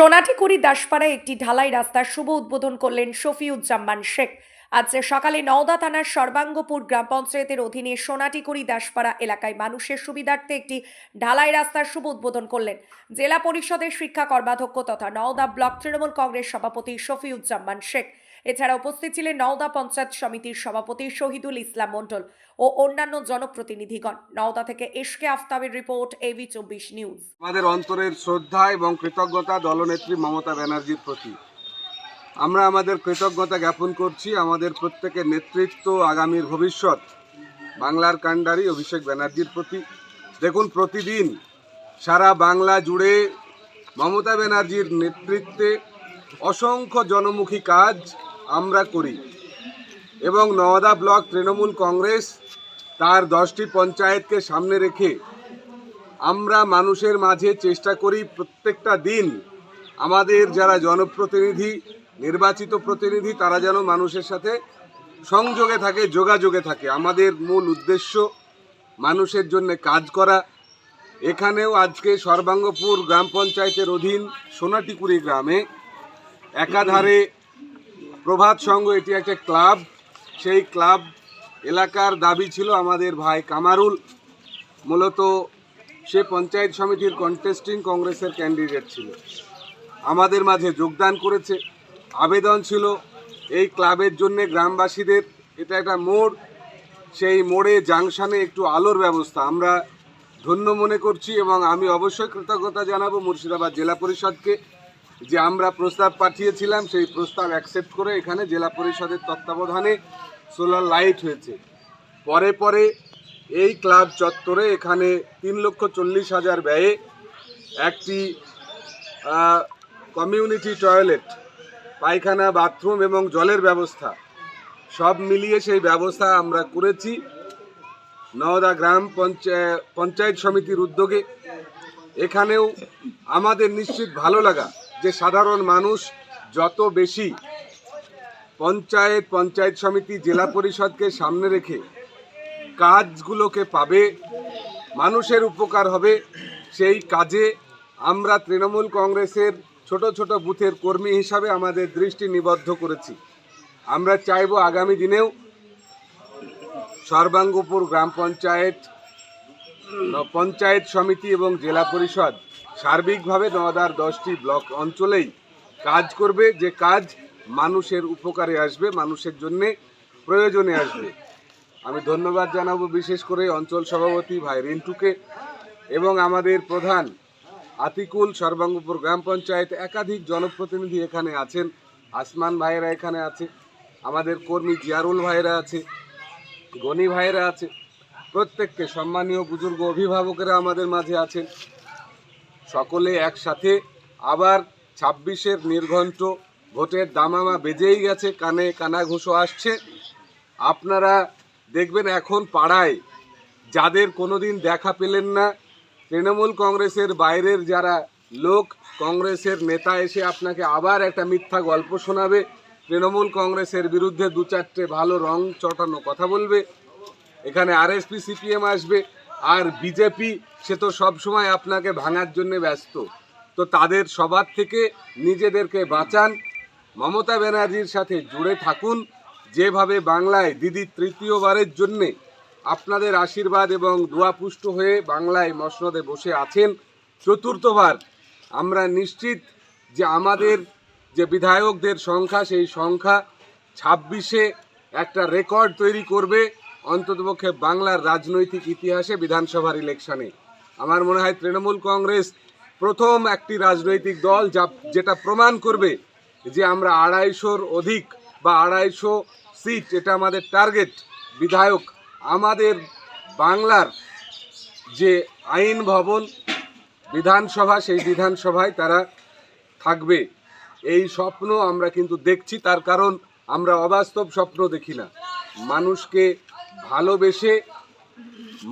সোনাটিকুড়ি দাসপাড়ায় একটি ঢালাই রাস্তার শুভ উদ্বোধন করলেন শফিউজ্জামান শেখ। আজ সকালে নওদা থানার সর্বাঙ্গপুর গ্রাম পঞ্চায়েতের অধীনে সোনাটিকুড়ি দাসপাড়া এলাকায় মানুষের সুবিধার্থে একটি ঢালাই রাস্তার শুভ উদ্বোধন করলেন জেলা পরিষদের শিক্ষা কর্মাধ্যক্ষ তথা নওদা ব্লক তৃণমূল কংগ্রেস সভাপতি শফিউজ্জামান শেখ। এছাড়া উপস্থিত ছিলেন নওদা পঞ্চায়েত সমিতির সভাপতি শহীদুল ইসলাম মণ্ডল ও অন্যান্য জনপ্রতিনিধিগণ। নওদা থেকে এসকে আফতাবের রিপোর্ট এবি চব্বিশ নিউজ। আমাদের অন্তরের শ্রদ্ধা এবং কৃতজ্ঞতা দলনেত্রী মমতা ব্যানার্জির প্রতি। আমরা আমাদের কৃতজ্ঞতা জ্ঞাপন করছি আমাদের প্রত্যেকের নেতৃত্ব আগামীর ভবিষ্যৎ। বাংলার কাণ্ডারি অভিষেক ব্যানার্জির প্রতি। দেখুন, প্রতিদিন সারা বাংলা জুড়ে মমতা ব্যানার্জির নেতৃত্বে অসংখ্য জনমুখী কাজ আমরা করি। এবং নওদা ব্লক তৃণমূল কংগ্রেস তার দশটি পঞ্চায়েতকে সামনে রেখে আমরা মানুষের মাঝে চেষ্টা করি প্রত্যেকটা দিন আমাদের যারা জনপ্রতিনিধি, নির্বাচিত প্রতিনিধি, তারা যেন মানুষের সাথে সংযোগে থাকে, যোগাযোগে থাকে। আমাদের মূল উদ্দেশ্য মানুষের জন্য কাজ করা। এখানেও আজকে সর্বাঙ্গপুর গ্রাম পঞ্চায়েতের অধীন সোনাটিকুড়ি গ্রামে একাধারে প্রভাত সংঘ এটি একটা ক্লাব। সেই ক্লাব এলাকার দাবি ছিল আমাদের ভাই কামারুল। মূলত সে পঞ্চায়েত সমিতির কন্টেস্টিং কংগ্রেসের ক্যান্ডিডেট ছিল। আমাদের মাঝে যোগদান করেছে। আবেদন ছিল এই ক্লাবের জন্য গ্রামবাসীদের। এটা একটা মোড়। সেই মোড়ে জাংশনে একটু আলোর ব্যবস্থা। আমরা ধন্য মনে করছি এবং আমি অবশ্যই কৃতজ্ঞতা জানাব মুর্শিদাবাদ জেলা পরিষদকে। যে আমরা প্রস্তাব পাঠিয়েছিলাম, সেই প্রস্তাব অ্যাকসেপ্ট করে এখানে জেলা পরিষদের তত্ত্বাবধানে সোলার লাইট হয়েছে। পরে পরে এই ক্লাব চত্বরে এখানে তিন লক্ষ চল্লিশ হাজার ব্যয়ে একটি কমিউনিটি টয়লেট পায়খানা বাথরুম এবং জলের ব্যবস্থা, সব মিলিয়ে সেই ব্যবস্থা আমরা করেছি। নওদা গ্রাম পঞ্চায়েত সমিতির উদ্যোগে। এখানেও আমাদের নিশ্চিত ভালো লাগা। যে সাধারণ মানুষ যত বেশি পঞ্চায়েত পঞ্চায়েত সমিতি, জেলা পরিষদকে সামনে রেখে কাজগুলোকে পাবে, মানুষের উপকার হবে, সেই কাজে আমরা তৃণমূল কংগ্রেসের ছোট ছোট বুথের কর্মী হিসাবে আমাদের দৃষ্টি নিবদ্ধ করেছি। আমরা চাইব আগামী দিনেও সর্বাঙ্গপুর গ্রাম পঞ্চায়েত পঞ্চায়েত সমিতি এবং জেলা পরিষদ সার্বিকভাবে নওদার দশটি ব্লক অঞ্চলেই কাজ করবে। যে কাজ মানুষের উপকারে আসবে, মানুষের জন্যে প্রয়োজনে আসবে। আমি ধন্যবাদ জানাব বিশেষ করে অঞ্চল সভাপতি ভাই রিন্টুকে এবং আমাদের প্রধান আতিকুল সর্বাঙ্গপুর গ্রাম পঞ্চায়েত একাধিক জনপ্রতিনিধি এখানে আছেন। আসমান ভাইয়েরা এখানে আছে, আমাদের কর্মী জিয়ারুল ভাইয়েরা আছে, গনি ভাইয়েরা আছে প্রত্যেককে সম্মানীয় বুজুর্গ অভিভাবকেরা আমাদের মাঝে আছেন। সকলে একসাথে আবার ছাব্বিশের নির্ঘণ্ট ভোটের দামামা বেজেই গেছে, কানে কানা কানাঘুষো আসছে। আপনারা দেখবেন এখন পাড়ায় যাদের কোনোদিন দেখা পেলেন না, তৃণমূল কংগ্রেসের বাইরের যারা লোক, কংগ্রেসের নেতা এসে আপনাকে আবার একটা মিথ্যা গল্প শোনাবে। তৃণমূল কংগ্রেসের বিরুদ্ধে দু চারটে ভালো রং চটানো কথা বলবে। এখানে আর আরএসপি, সিপিএম আসবে, আর বিজেপি, সে তো সবসময় আপনাকে ভাঙার জন্য ব্যস্ত। তো তাদের সবার থেকে নিজেদেরকে বাঁচান। মমতা ব্যানার্জির সাথে জুড়ে থাকুন। যেভাবে বাংলায় দিদি তৃতীয়বারের জন্যে আপনাদের আশীর্বাদ এবং দোয়াপুষ্ট হয়ে বাংলায় মসনদে বসে আছেন, চতুর্থবার আমরা নিশ্চিত যে আমাদের যে বিধায়কদের সংখ্যা, সেই সংখ্যা ছাব্বিশে একটা রেকর্ড তৈরি করবে। অন্ততপক্ষে বাংলার রাজনৈতিক ইতিহাসে বিধানসভার ইলেকশনে আমার মনে হয় তৃণমূল কংগ্রেস প্রথম একটি রাজনৈতিক দল যা, যেটা প্রমাণ করবে যে আমরা আড়াইশোর অধিক বা আড়াইশো সিট, এটা আমাদের টার্গেট বিধায়ক, আমাদের বাংলার যে আইন ভবন, বিধানসভা, সেই বিধানসভায় তারা থাকবে। এই স্বপ্ন আমরা কিন্তু দেখছি, তার কারণ আমরা অবাস্তব স্বপ্ন দেখি না। মানুষকে ভালোবেসে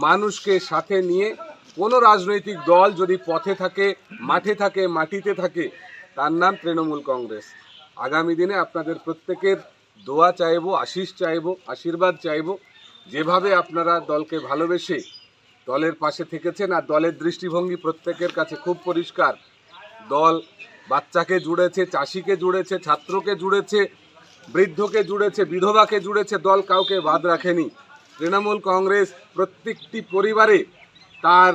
মানুষকে সাথে নিয়ে কোনো রাজনৈতিক দল যদি পথে থাকে, মাঠে থাকে, মাটিতে থাকে, তার নাম তৃণমূল কংগ্রেস। আগামী দিনে আপনাদের প্রত্যেকের দোয়া চাইব আশিস চাইব, আশীর্বাদ চাইব, যেভাবে আপনারা দলকে ভালোবেসে দলের পাশে থেকেছেন আর দলের দৃষ্টিভঙ্গি প্রত্যেকের কাছে খুব পরিষ্কার। দল বাচ্চাকে জুড়েছে, চাষিকে জুড়েছে, ছাত্রকে জুড়েছে, বৃদ্ধকে জুড়েছে, বিধবাকে জুড়েছে, দল কাউকে বাদ রাখেনি। তৃণমূল কংগ্রেস প্রত্যেকটি পরিবারে তার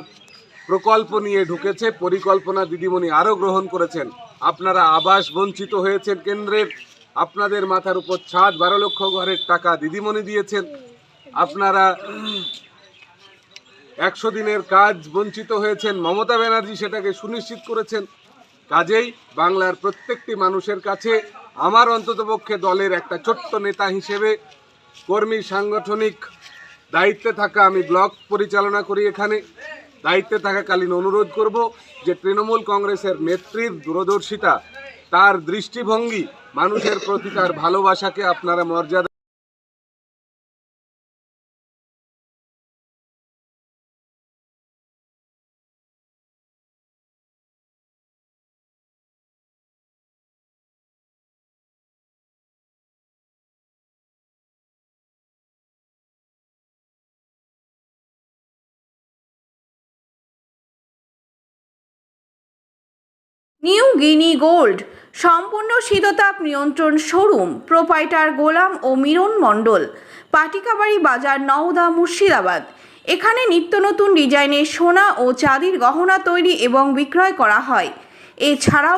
প্রকল্প নিয়ে ঢুকেছে, পরিকল্পনা দিদিমণি আরও গ্রহণ করেছেন। আপনারা আবাস বঞ্চিত হয়েছেন কেন্দ্রের, আপনাদের মাথার উপর ছাদ, বারো লক্ষ ঘরের টাকা দিদিমণি দিয়েছেন। আপনারা একশো দিনের কাজ বঞ্চিত হয়েছেন, মমতা ব্যানার্জি সেটাকে সুনিশ্চিত করেছেন। কাজেই বাংলার প্রত্যেকটি মানুষের কাছে আমার অন্ততপক্ষে দলের একটা ছোট্ট নেতা হিসেবে কর্মী, সাংগঠনিক দায়িত্বে থাকা আমি ব্লক পরিচালনা করি এখানে। দায়িত্বে থাকাকালীন অনুরোধ করব যে তৃণমূল কংগ্রেসের নেত্রীর দূরদর্শিতা, তার দৃষ্টিভঙ্গি, মানুষের প্রতি তার ভালোবাসাকে আপনারা মর্যাদা নিউ গিনি গোল্ড। সম্পূর্ণ শীততাপ নিয়ন্ত্রণ শোরুম, প্রোপাইটার গোলাম ও মিরন মণ্ডল, পাটিকাবাড়ি বাজার নওদা মুর্শিদাবাদ। এখানে নিত্য নতুন ডিজাইনের সোনা ও চাঁদির গহনা তৈরি এবং বিক্রয় করা হয়। এছাড়াও